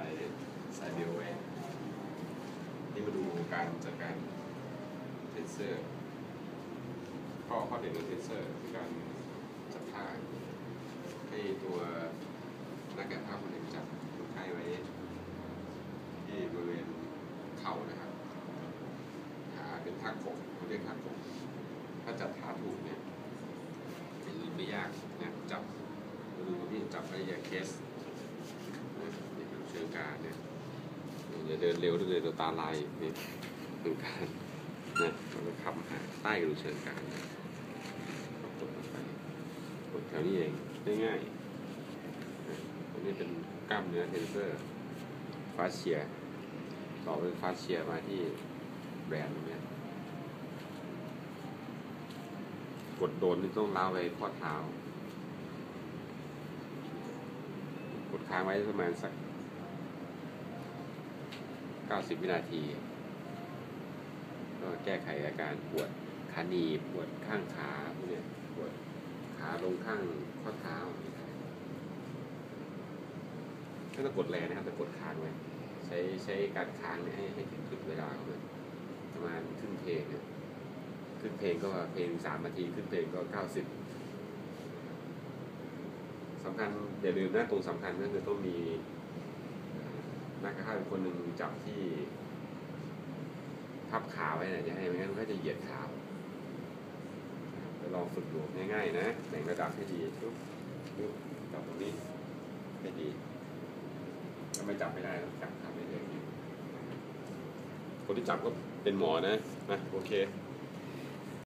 ายสายเบลไว้นี่มาดูการจัดการเทนเซอร์ข้อข้อเด่นของเทนเซอร์คือการจับท่าให้ตัวนักแกะภาพคนหนึ่งจับคนไข้ไว้ ที่บริเวณเข่านะครับขาเป็นท่าโขกเขาเรียกท่าโขกถ้าจับท่าถูกเนี่ยจะอื่นไม่ยากนี่ยจับดูที่จับไอ้ยาเคส การเนี่ยอย่าเดินเร็วด้วยเลยตัวตาลายนี่คือการนะเราไปขับหาใต้กระดูกเชิงการนกดลงไปกดแถวนี้เองง่ายๆนะอันนี้เป็นกล้ามเนื้อเทนเซอร์ฟาเชียต่อเป็นฟาเชียมาที่แบรนด์ตรงเนี้ยกดโดนนี่ต้องล้าไปข้อเท้า กดค้างไว้ประมาณสัก 90 วินาที ก็แก้ไขอาการปวดขาหนีปวดข้างขาพวกเนี้ยปวดขาลงข้างข้อเท้าไม่ต้องกดแรงนะครับแต่กดค้างไว้ใช้ใช้การค้างเนี่ยให้ให้ถึงจุดเวลาของมันประมาณครึ่งเพลงเนี่ยครึ่งเพลงก็เพลงสามนาทีครึ่งเพลงก็เก้าสิบสำคัญอย่าลืมนะตรงสำคัญก็คือต้องมี นักข่าวคนหนึ่งจับที่ทับขาไว้นะจะให้ไม่งั้นก็จะเหยียดขาไปลองฝึกดูง่ายๆนะแบ่งระดับให้ดีปุ๊บปุ๊บจับตรงนี้ให้ดีถ้าไม่จับไม่ได้ต้องจับทำไปเรื่อยๆคนที่จับก็เป็นหมอนะนะโอเค